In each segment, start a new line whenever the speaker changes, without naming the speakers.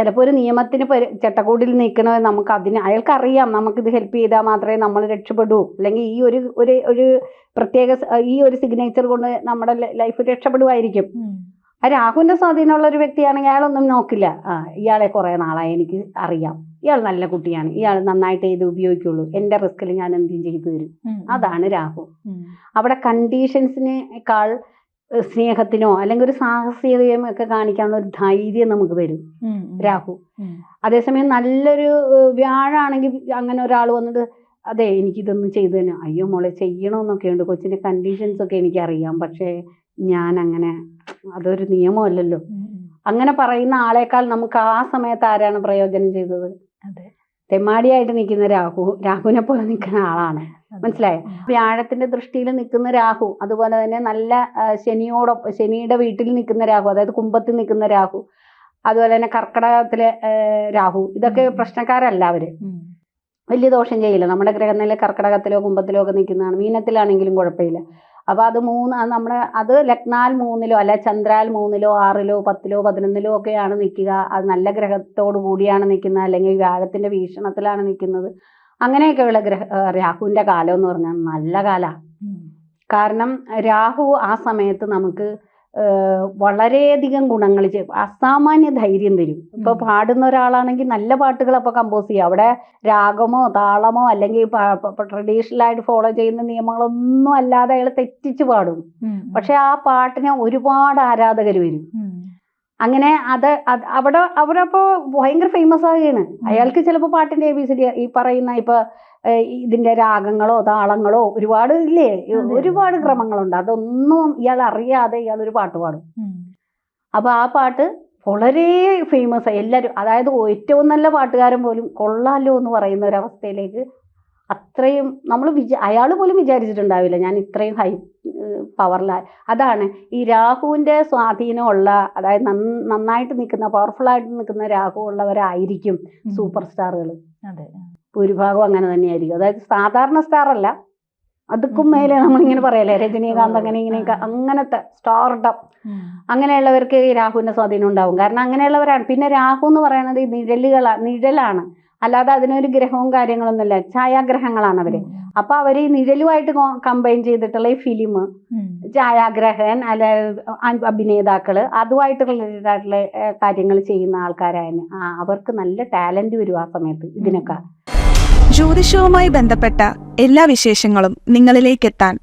ചിലപ്പോൾ ഒരു നിയമത്തിന് പരി ചട്ടക്കൂടിൽ നിൽക്കണ നമുക്ക് അതിന് അയാൾക്കറിയാം നമുക്കിത് ഹെൽപ്പ് ചെയ്താൽ മാത്രമേ നമ്മൾ രക്ഷപ്പെടൂ. അല്ലെങ്കിൽ ഈ ഒരു ഒരു ഒരു പ്രത്യേക ഈ ഒരു സിഗ്നേച്ചർ കൊണ്ട് നമ്മുടെ ലൈഫ് രക്ഷപ്പെടുമായിരിക്കും. ആ രാഹുവിന്റെ സ്വാധീനമുള്ള ഒരു വ്യക്തിയാണെങ്കിൽ അയാളൊന്നും നോക്കില്ല. ആ ഇയാളെ കുറേ നാളായി എനിക്ക് അറിയാം. ഇയാൾ നല്ല കുട്ടിയാണ്. ഇയാൾ നന്നായിട്ട് ഇത് ഉപയോഗിക്കുള്ളൂ. എന്റെ റിസ്കിൽ ഞാൻ എന്തും ചെയ്തു തരും. അതാണ് രാഹു. അവിടെ കണ്ടീഷൻസിനേക്കാൾ സ്നേഹത്തിനോ അല്ലെങ്കിൽ ഒരു സാഹസികതയും ഒക്കെ കാണിക്കാനുള്ള ഒരു ധൈര്യം നമുക്ക് തരും രാഹു. അതേസമയം നല്ലൊരു വ്യാഴാണെങ്കിൽ അങ്ങനെ ഒരാൾ വന്നിട്ട് അതെ എനിക്കിതൊന്നും ചെയ്തു തന്നെ അയ്യോ മോളെ ചെയ്യണമെന്നൊക്കെ ഉണ്ട്. കൊച്ചിന്റെ കണ്ടീഷൻസ് ഒക്കെ എനിക്കറിയാം. പക്ഷേ ഞാൻ അങ്ങനെ അതൊരു നിയമമല്ലല്ലോ. അങ്ങനെ പറയുന്ന ആളേക്കാൾ നമുക്ക് ആ സമയത്ത് ആരാണ് പ്രയോജനം ചെയ്തത്? തെമ്മാടിയായിട്ട് നിൽക്കുന്ന രാഹു രാഹുവിനെ പോലെ നിൽക്കുന്ന ആളാണ്. മനസ്സിലായോ? വ്യാഴത്തിന്റെ ദൃഷ്ടിയിൽ നിൽക്കുന്ന രാഹു അതുപോലെ തന്നെ നല്ല ശനിയോടൊപ്പം ശനിയുടെ വീട്ടിൽ നിൽക്കുന്ന രാഹു അതായത് കുംഭത്തിൽ നിൽക്കുന്ന രാഹു അതുപോലെ തന്നെ കർക്കടകത്തിലെ രാഹു ഇതൊക്കെ പ്രശ്നക്കാരല്ല അവർ. വലിയ ദോഷം ചെയ്യില്ല. നമ്മുടെ ഗ്രഹനില കർക്കടകത്തിലോ കുംഭത്തിലോ ഒക്കെ നിൽക്കുന്നതാണ്. മീനത്തിലാണെങ്കിലും കുഴപ്പമില്ല. അപ്പോൾ അത് മൂന്ന് അത് നമ്മുടെ അത് ലഗ്നാൽ മൂന്നിലോ അല്ല ചന്ദ്രാൽ മൂന്നിലോ ആറിലോ പത്തിലോ പതിനൊന്നിലോ ഒക്കെയാണ് നിൽക്കുക. അത് നല്ല ഗ്രഹത്തോട് കൂടിയാണ് നിൽക്കുന്നത്. അല്ലെങ്കിൽ വ്യാഴത്തിന്റെ വീക്ഷണത്തിലാണ് നിൽക്കുന്നത്. അങ്ങനെയൊക്കെയുള്ള ഗ്രഹ രാഹുവിന്റെ കാലം എന്ന് പറഞ്ഞാൽ നല്ല കാലമാണ്. കാരണം രാഹു ആ സമയത്ത് നമുക്ക് വളരെയധികം ഗുണങ്ങൾ ചെയ്യും. അസാമാന്യ ധൈര്യം തരും. ഇപ്പൊ. പാടുന്ന ഒരാളാണെങ്കിൽ നല്ല പാട്ടുകൾ അപ്പൊ കമ്പോസ് ചെയ്യും. അവിടെ രാഗമോ താളമോ അല്ലെങ്കിൽ ട്രഡീഷണൽ ആയിട്ട് ഫോളോ ചെയ്യുന്ന നിയമങ്ങളൊന്നും അല്ലാതെ അയാൾ തെറ്റിച്ച് പാടും. പക്ഷെ ആ പാട്ടിന് ഒരുപാട് ആരാധകർ വരും. അങ്ങനെ അത് അത് അവിടെ അവിടെ അപ്പോൾ ഭയങ്കര ഫേമസ് ആവുകയാണ്. അയാൾക്ക് ചിലപ്പോൾ പാട്ടിന്റെ എ ബി സി ഡി ഈ പറയുന്ന ഇപ്പൊ ഇതിന്റെ രാഗങ്ങളോ താളങ്ങളോ ഒരുപാട് ഇല്ലേ. ഒരുപാട് ക്രമങ്ങളുണ്ട്. അതൊന്നും ഇയാൾ അറിയാതെ ഇയാൾ ഒരു പാട്ട് പാടും. അപ്പൊ ആ പാട്ട് വളരെ ഫേമസ് ആയി എല്ലാവരും അതായത് ഏറ്റവും നല്ല പാട്ടുകാരൻ പോലും കൊള്ളാലോ എന്ന് പറയുന്ന ഒരവസ്ഥയിലേക്ക് അത്രയും നമ്മൾ വിചാ അയാൾ പോലും വിചാരിച്ചിട്ടുണ്ടാവില്ല. ഞാൻ ഇത്രയും ഹൈ പവറിലായി അതാണ്. ഈ രാഹുവിന്റെ സ്വാധീനമുള്ള അതായത് നന്നായിട്ട് നിൽക്കുന്ന പവർഫുള്ളായിട്ട് നിൽക്കുന്ന രാഹു ഉള്ളവരായിരിക്കും സൂപ്പർ സ്റ്റാറുകൾ
അതെ.
ഭൂരിഭാഗം അങ്ങനെ തന്നെയായിരിക്കും. അതായത് സാധാരണ സ്റ്റാറല്ല അതുക്കും. മേലെ നമ്മളിങ്ങനെ പറയല്ലേ രജനീകാന്ത് അങ്ങനെ ഇങ്ങനെയൊക്കെ. അങ്ങനത്തെ സ്റ്റാർഡം അങ്ങനെയുള്ളവർക്ക് ഈ രാഹുവിന്റെ സ്വാധീനം ഉണ്ടാവും. കാരണം അങ്ങനെയുള്ളവരാണ്. പിന്നെ രാഹു എന്ന് പറയുന്നത് ഈ നിഴലുകളാണ് നിഴലാണ്. അല്ലാതെ അതിനൊരു ഗ്രഹവും കാര്യങ്ങളൊന്നുമില്ല. ഛായാഗ്രഹങ്ങളാണ് അവർ അപ്പൊ അവർ ഈ നിഴലുമായിട്ട് കമ്പൈൻ ചെയ്തിട്ടുള്ള ഈ ഫിലിം ഛായാഗ്രഹൻ അല്ല അഭിനേതാക്കൾ അതുമായിട്ട് റിലേറ്റഡ് ആയിട്ടുള്ള കാര്യങ്ങൾ ചെയ്യുന്ന ആൾക്കാരായിരുന്നു ആ അവർക്ക് നല്ല ടാലന്റ് വരും ആ സമയത്ത് ഇതിനൊക്കെ.
ജ്യോതിഷവുമായി ബന്ധപ്പെട്ട എല്ലാ വിശേഷങ്ങളും നിങ്ങളിലേക്കെത്താൻ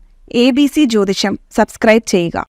എ ബി സി ജ്യോതിഷം സബ്സ്ക്രൈബ് ചെയ്യുക.